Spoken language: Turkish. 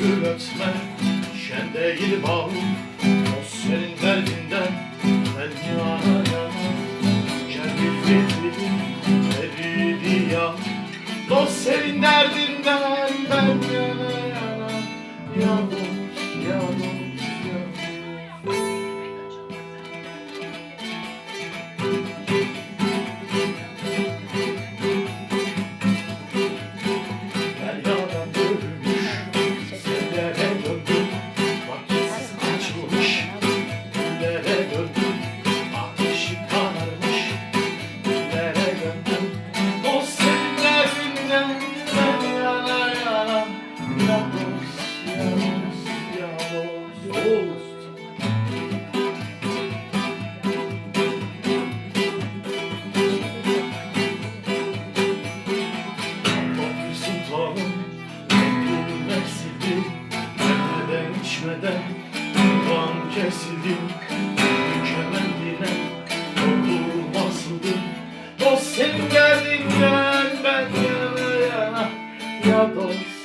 gül ötme Şen değil bağım O senin derdinden Ben yanaya Kerbil fitili eridi ya Dost senin derdinden. nerede? Kurban kesildi Mükemmeline Oldu basıldı Dost sen geldin gel ben yana yana Ya dost